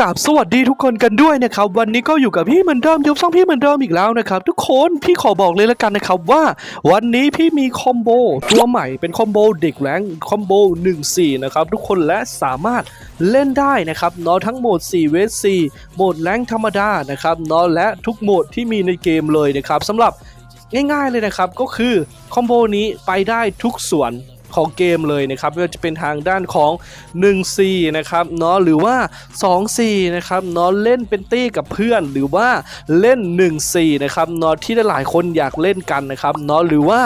กราบสวัสดีทุกคนกันด้วยนะครับ วันนี้ก็อยู่กับพี่เหมือนเดิมยกช่องพี่เหมือนเดิมอีกแล้วนะครับ ทุกคนพี่ขอบอกเลยละกันนะครับว่า วันนี้พี่มีคอมโบตัวใหม่เป็นคอมโบเด็กแรงคอมโบ1-4นะครับทุกคนและสามารถเล่นได้นะครับเนาะทั้งโหมด4เวส4โหมดแรงธรรมดานะครับเนาะและทุกโหมดที่มีในเกมเลยนะครับสำหรับง่ายๆเลยนะครับก็คือคอมโบนี้ไปได้ทุกส่วน ของเกมเลยนะครับไม่ว่าจะเป็นทางด้านของ 1C นะครับเนาะหรือว่า 2C นะครับเนาะเล่นเป็นตี้กับเพื่อน หรือว่าเล่น 1C นะครับเนาะที่หลายคนอยากเล่นกันนะครับเนาะหรือว่า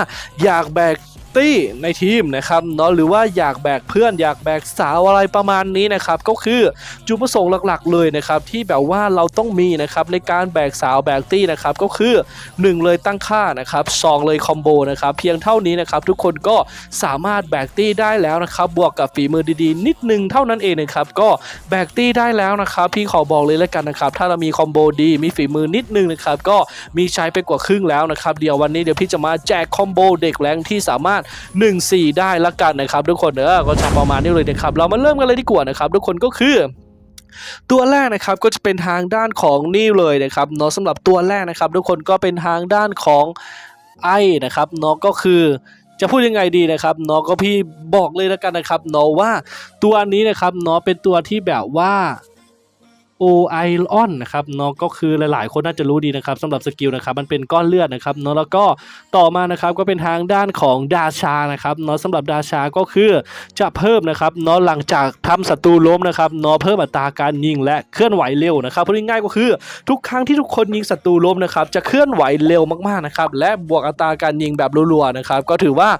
อยากแบก ตี้ในทีมนะครับเนาะหรือว่าอยากแบกเพื่อนอยากแบกสาวอะไรประมาณนี้นะครับก็คือจุดประสงค์หลักๆ เลยนะครับที่แบบว่าเราต้องมีนะครับในการแบกสาวแบกตี้นะครับก็คือ 1 เลยตั้งค่านะครับสองเลยคอมโบนะครับเพียงเท่านี้นะครับทุกคนก็สามารถแบกตี้ได้แล้วนะครับบวกกับฝีมือดีๆ นิดนึงเท่านั้นเองนะครับก็แบกตี้ได้แล้วนะครับพี่ขอบอกเลยแล้วกันนะครับถ้าเรามีคอมโบดีมีฝีมือนิดนึงนะครับก็มีใช้ไปกว่าครึ่งแล้วนะครับเดี๋ยววันนี้เดี๋ยวพี่จะมาแจกคอมโบเด็กแรงที่สามารถ1-4 ได้ละกันนะครับทุกคนเออก็จะประมาณนี้เลยนะครับเรามาเริ่มกันเลยดีกว่านะครับทุกคนก็คือตัวแรกนะครับก็จะเป็นทางด้านของนี่เลยนะครับเนาะสำหรับตัวแรกนะครับทุกคนก็เป็นทางด้านของไอ้นะครับเนาะก็คือจะพูดยังไงดีนะครับเนาะก็พี่บอกเลยแล้วกันนะครับเนาะว่าตัวนี้นะครับเนาะเป็นตัวที่แบบว่า โอไอออนนะครับเนาะก็คือหลายๆ คนน่าจะรู้ดีนะครับสำหรับสกิลนะครับมันเป็นก้อนเลือดนะครับเนาะแล้วก็ต่อมานะครับก็เป็นทางด้านของดาชานะครับเนาะสำหรับดาชาก็คือจะเพิ่มนะครับเนาะหลังจากทำศัตรูล้มนะครับเนาะเพิ่มอัตราการยิงและเคลื่อนไหวเร็วนะครับพูดง่ายๆก็คือทุกครั้งที่ทุกคนยิงศัตรูล้มนะครับจะเคลื่อนไหวเร็วมากๆนะครับและบวกอัตราการยิงแบบรัวๆนะครับก็ถือว่า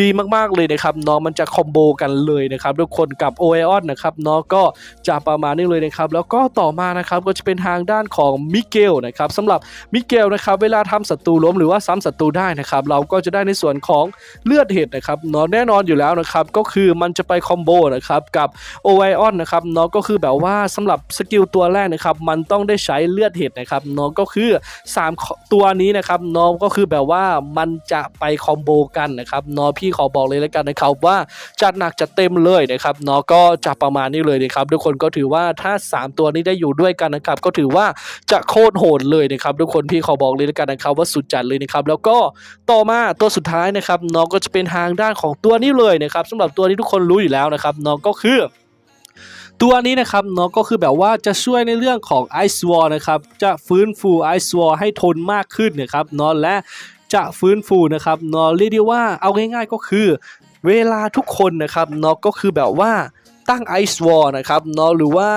ดีมากๆเลยนะครับเนาะมันจะคอมโบกันเลยนะครับทุกคนกับโอเอออนนะครับเนาะก็จะประมาณนี้เลยนะครับแล้วก็ต่อมานะครับก็จะเป็นทางด้านของมิเกลนะครับสำหรับมิเกลนะครับเวลาทำศัตรูล้มหรือว่าซ้ำศัตรูได้นะครับเราก็จะได้ในส่วนของเลือดเห็ดนะครับเนาะแน่นอนอยู่แล้วนะครับก็คือมันจะไปคอมโบนะครับกับโอไวออนนะครับเนาะก็คือแบบว่าสำหรับสกิลตัวแรกนะครับมันต้องได้ใช้เลือดเห็ดนะครับเนาะก็คือ 3 ตัวนี้นะครับเนาะก็คือแบบว่ามันจะไปคอมโบกันนะครับเนาะพี่ขอบอกเลยแล้วกันนะครับว่าจัดหนักจัดเต็มเลยนะครับเนาะก็จะประมาณนี้เลยนะครับทุกคนก็ถือว่าถ้า 3 ตัวนี้ได้อยู่ด้วยกันนะครับ ก็ถือว่าจะโคตรโหดเลยนะครับ ทุกคนพี่ขอบอกเลยแล้วกันนะครับว่าสุดจัดเลยนะครับ แล้วก็ต่อมาตัวสุดท้ายนะครับน้องก็จะเป็นทางด้านของตัวนี้เลยนะครับสำหรับตัวนี้ทุกคนรู้อยู่แล้วนะครับ น้องก็คือตัวนี้นะครับน้องก็คือแบบว่าจะช่วยในเรื่องของ Ice Wall นะครับจะฟื้นฟู Ice Wall ให้ทนมากขึ้นนะครับเนาะและจะฟื้นฟูนะครับเนาะเรียกได้ว่าเอาง่ายๆก็คือ เวลาทุกคนนะครับเนาะก็คือแบบว่าตั้ง Ice Wall นะครับเนาะหรือว่า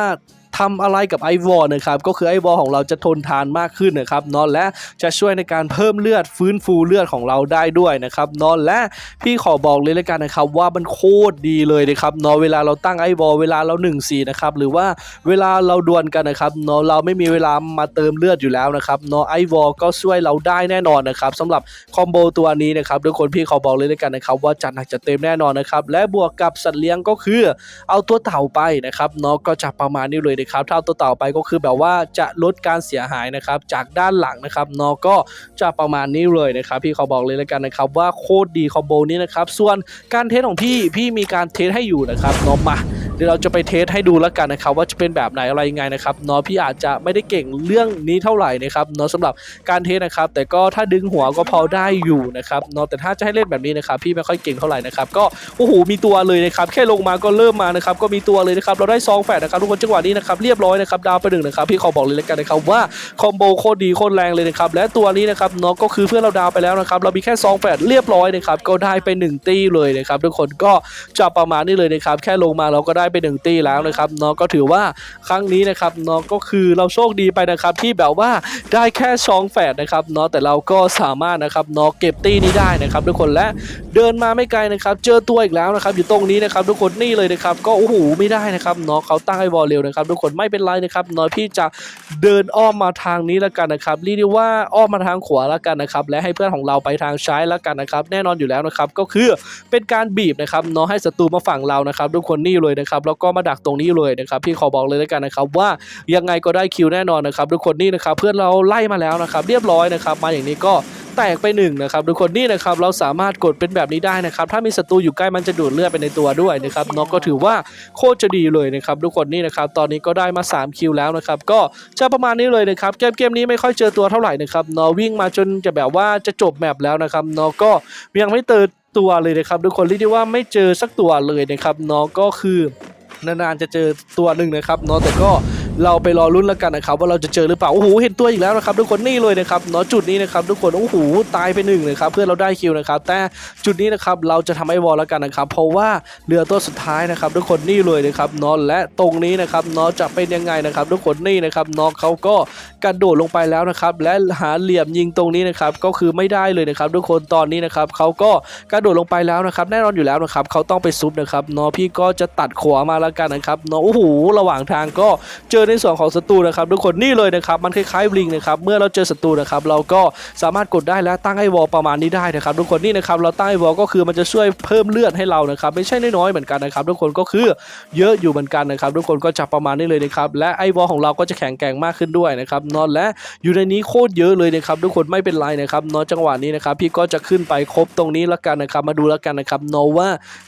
ทำอะไรกับไอวอลนะครับก็คือไอวอลของเราจะทนทานมากขึ้นนะครับนาะและจะช่วยในการเพิ่มเลือดฟื้นฟูเลือดของเราได้ด้วยนะครับนาะและพี่ขอบอกเลยล้วกันนะครับว่ามันโคตรดีเลยนะครับนาะเวลาเราตั้งไอวอลเวลาเรา1นสี่นะครับหรือว่าเวลาเราดวลกันนะครับนาะเราไม่มีเวลามาเติมเลือดอยู่แล้วนะครับนาะไอวอลก็ช่วยเราได้แน่นอนนะครับสำหรับคอมโบตัวนี้นะครับทุกคนพี่ขอบอกเลยล้วกันนะครับว่าจัดหนักจัดเต็มแน่นอนนะครับและบวกกับสัตว์เลี้ยงก็คือ เอาตัวเต่าไปนะครับนาะก็จะประมาณนี้เลยนครับเท่าตัวต่อไปก็คือแบบว่าจะลดการเสียหายนะครับจากด้านหลังนะครับเนาะก็จะประมาณนี้เลยนะครับพี่เขาบอกเลยแล้วกันนะครับว่าโคตรดีคอมโบนี้นะครับส่วนการเทสของพี่พี่มีการเทสให้อยู่นะครับนอมา ดี๋ยวเราจะไปเทสให้ดูแล้วกันนะครับว่าจะเป็นแบบไหนอะไรยังไงนะครับเนาะพี่อาจจะไม่ได้เก่งเรื่องนี้เท่าไหร่นะครับเนาะสำหรับการเทสนะครับ แต่ก็ถ้าดึงหัวก็พอได้อยู่นะครับเนาะแต่ถ้าจะให้เล่นแบบนี้นะครับ พี่ไม่ค่อยเก่งเท่าไหร่นะครับก็โอ้โหมีตัวเลยนะครับแค่ลงมาก็เริ่มมานะครับก็มีตัวเลยนะครับเราได้ซองแฝดนะครับทุกคนจังหวะนี้นะครับเรียบร้อยนะครับดาวไปหนึ่งนะครับพี่ขอบอกเลยแล้วกันนะครับว่าคอมโบโคตรดีโคตรแรงเลยนะครับและตัวนี้นะครับเนาะก็คือเพื่อนเราดาวไปแล้วนะครับเรามีแค่ซองแฝดเรียบร้อยนะครับก็ได้ไปหนึ่งตี้เลยนะครับทุกคนก็จะประมาณนี้เลยนะครับแค่ลงมาเราก็ได้ไปหนึ่งตีแล้วนะครับเนาะก็ถือว่าครั้งนี้นะครับเนาะก็คือเราโชคดีไปนะครับที่แบบว่าได้แค่ซองแฝดนะครับเนาะแต่เราก็สามารถนะครับเนาะเก็บตีนี้ได้นะครับทุกคนและเดินมาไม่ไกลนะครับ เจอตัวอีกแล้วนะครับอยู่ตรงนี้นะครับทุกคนนี่เลยนะครับก็โอ้โหไม่ได้นะครับเนาะเขาตั้งไอ้บอลเร็วนะครับทุกคนไม่เป็นไรนะครับเนาะพี่จะเดินอ้อมมาทางนี้แล้วกันนะครับเรียกได้ว่าอ้อมมาทางขวาแล้วกันนะครับและให้เพื่อนของเราไปทางซ้ายแล้วกันนะครับแน่นอนอยู่แล้วนะครับก็คือเป็นการบีบนะครับเนาะให้ศัตรูมาฝั่งเรานะครับทุกคนนี่เลยนะครับแล้วก็มาดักตรงนี้เลยนะครับพี่ขอบอกเลยแล้วกันนะครับว่ายังไงก็ได้คิวแน่นอนนะครับทุกคนนี่นะครับเพื่อนเราไล่มาแล้วนะครับเรียบร้อยนะครับมาอย่างนี้ก็ แตกไปหนึ่งนะครับทุกคนนี่นะครับเราสามารถกดเป็นแบบนี้ได้นะครับถ้ามีศัตรูอยู่ใกล้มันจะดูดเลือดไปในตัวด้วยนะครับนาะก็ถือว่าโคตรจะดีเลยนะครับทุกคนนี่นะครับตอนนี้ก็ได้มา 3 คิวแล้วนะครับก็จะประมาณนี้เลยนะครับเกมเกมนี้ไม่ค่อยเจอตัวเท่าไหร่นะครับนาะวิ่งมาจนจะแบบว่าจะจบแมปแล้วนะครับนาะก็ยังไม่เจอตัวเลยนะครับทุกคนเรียกได้ว่าไม่เจอสักตัวเลยนะครับนาะก็คือนานๆจะเจอตัวหนึ่งนะครับเนาะแต่ก็ เราไปรอรุ่นแล้วกันนะครับว่าเราจะเจอหรือเปล่าโอ้โหเห็นตัวอีกแล้วนะครับทุกคนนี่เลยนะครับเนาะจุดนี้นะครับทุกคนโอ้โหตายไปหนึ่งเลยครับเพื่อนเราได้คิวนะครับแต่จุดนี้นะครับเราจะทำให้วอลแล้วกันนะครับเพราะว่าเรือตัวสุดท้ายนะครับทุกคนนี่เลยนะครับเนาะและตรงนี้นะครับเนาะจะเป็นยังไงนะครับทุกคนนี่นะครับเนาะเขาก็กระโดดลงไปแล้วนะครับและหาเหลี่ยมยิงตรงนี้นะครับก็คือไม่ได้เลยนะครับทุกคนตอนนี้นะครับเขาก็กระโดดลงไปแล้วนะครับแน่นอนอยู่แล้วนะครับเขาต้องไปซุปนะครับเนาะพี่ก็จะตัดขวามาแล้วกันนะครับเนาะโอ้โหระหว่างทางก็เจอในส่วนของศัตรูนะครับทุกคนนี่เลยนะครับมันคล้ายๆบลิงนะครับเมื่อเราเจอศัตรูนะครับเราก็สามารถกดได้และตั้งไอ้วอลประมาณนี้ได้นะครับทุกคนนี่นะครับเราตั้งไอ้วอลก็คือมันจะช่วยเพิ่มเลือดให้เรานะครับไม่ใช่น้อยๆเหมือนกันนะครับทุกคนก็คือเยอะอยู่เหมือนกันนะครับทุกคนก็จะประมาณนี้เลยนะครับและไอ้วอลของเราก็จะแข็งแกร่งมากขึ้นด้วยนะครับนอนและอยู่ในนี้โคตรเยอะเลยนะครับทุกคนไม่เป็นไรนะครับนอนจังหวะนี้นะครับพี่ก็จะขึ้นไปครบตรงนี้แล้วกันนะครับมาดูแล้วกันนะครับนอว่า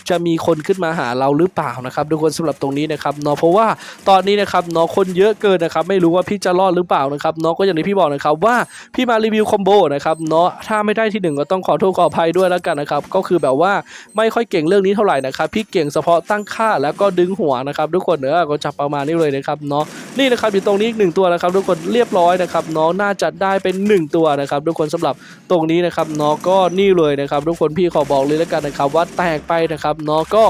จะมีคนขึ้นมาหาเราหรือเปล่านะครับทุกคนสำหรับตรงนี้นะครับนอเพราะว่าตอนนี้นะครับนอคนเยอะเกินนะครับไม่รู้ว่าพี่จะรอดหรือเปล่านะครับเนอะก็อย่างที่พี่บอกนะครับว่าพี่มารีวิวคอมโบนะครับเนาะถ้าไม่ได้ที่หนึ่งก็ต้องขอโทษขออภัยด้วยแล้วกันนะครับก็คือแบบว่าไม่ค่อยเก่งเรื่องนี้เท่าไหร่นะครับพี่เก่งเฉพาะตั้งค่าแล้วก็ดึงหัวนะครับทุกคนเนอะก็จะประมาณนี้เลยนะครับเนาะ นี่นะครับอยู่ตรงนี้อีกหนึ่งตัวนะครับทุกคนเรียบร้อยนะครับเนาะน่าจะได้เป็นหนึ่งตัวนะครับทุกคนสำหรับตรงนี้นะครับเนาะก็นี่เลยนะครับทุกคนพี่ขอบอกเลยแล้วกันนะครับว่าแตกไปนะครับเนาะก็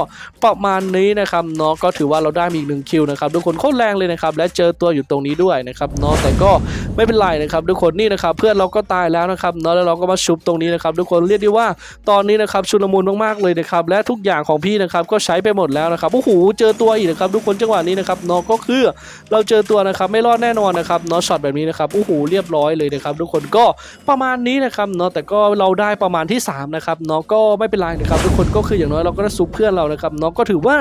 ประมาณนี้นะครับเนาะก็ถือว่าเราได้มีอีกหนึ่งคิวนะครับทุกคนโคตรแรงเลยนะครับและเจอตัวอยู่ตรงนี้ด้วยนะครับเนาะแต่ก็ไม่เป็นไรนะครับทุกคนนี่นะครับเพื่อนเราก็ตายแล้วนะครับเนาะแล้วเราก็มาชุบตรงนี้นะครับทุกคนเรียกได้ว่าตอนนี้นะครับชุลมุนมากๆเลยนะครับและทุกอย่างของพี่นะครับก็ใช้ไปหมดแล้วนะครับโอ้โหเจอตัวอีกนะครับทุกคนจังหวะนี้นะครับเนาะก็คือเราเจจอตัวนะครับไม่รอดแน่นอนนะครับเนาะช็อตแบบนี้นะครับโอ้โหเรียบร้อยเลยนะครับทุกคนก็ประมาณนี้นะครับเนาะแต่ก็เราได้ประมาณที่สามนะครับเนาะก็ไม่เป็นไรนะครับทุกคนก็คืออย่างน้อยเราก็ได้ซุปเพื่อนเรานะครับเนาะก็ถือว่า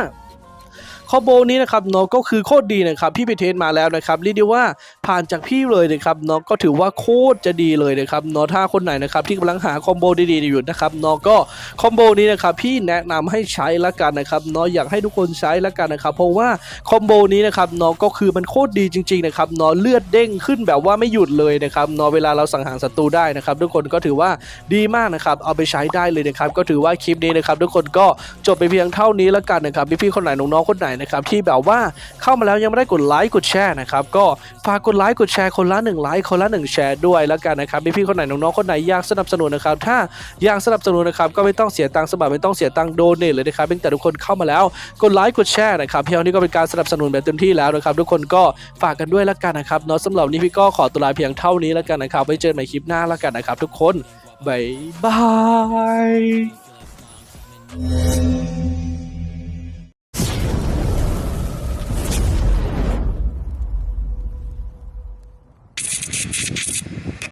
อมโบนี้นะครับเนาะก็คือโคตรดีนะครับพี่ไปเทสมาแล้วนะครับเรียกได้ว่าผ่านจากพี่เลยนะครับเนาะก็ถือว่าโคตรจะดีเลยนะครับเนาะถ้าคนไหนนะครับที่กำลังหาคอมโบดีๆอยู่นะครับเนาะก็คอมโบนี้นะครับพี่แนะนำให้ใช้ละกันนะครับเนาะอยากให้ทุกคนใช้ละกันนะครับเพราะว่าคอมโบนี้นะครับเนาะก็คือมันโคตรดีจริงๆนะครับเนาะเลือดเด้งขึ้นแบบว่าไม่หยุดเลยนะครับเนาะเวลาเราสังหารศัตรูได้นะครับทุกคนก็ถือว่าดีมากนะครับเอาไปใช้ได้เลยนะครับก็ถือว่าคลิปนี้นะครับทุกคนก็จบไปเพียงเท่านี้ละกันนะครับพี่ๆคนไหนน้องๆคนไหนนะครับที่แบบว่าเข้ามาแล้วยังไม่ได้กดไลค์กดแชร์นะครับก็ฝากกดไลค์กดแชร์คนละหนึ่งไลค์คนละหนึ่งแชร์ด้วยและกันนะครับพี่ๆคนไหนน้องๆคนไหนอยากสนับสนุนนะครับถ้าอยากสนับสนุนนะครับก็ไม่ต้องเสียตังค์สมัครไม่ต้องเสียตังค์โดเนทเลยนะครับเพียงแต่ทุกคนเข้ามาแล้วกดไลค์กดแชร์นะครับเพียงนี้ก็เป็นการสนับสนุนแบบเต็มที่แล้วนะครับทุกคนก็ฝากกันด้วยและกันนะครับเนาะสำหรับนี้พี่ก็ขอตัวลาเพียงเท่านี้และกันนะครับไว้เจอกันใหม่คลิปหน้าและกันนะครับ ทุกคนบ๊ายบาย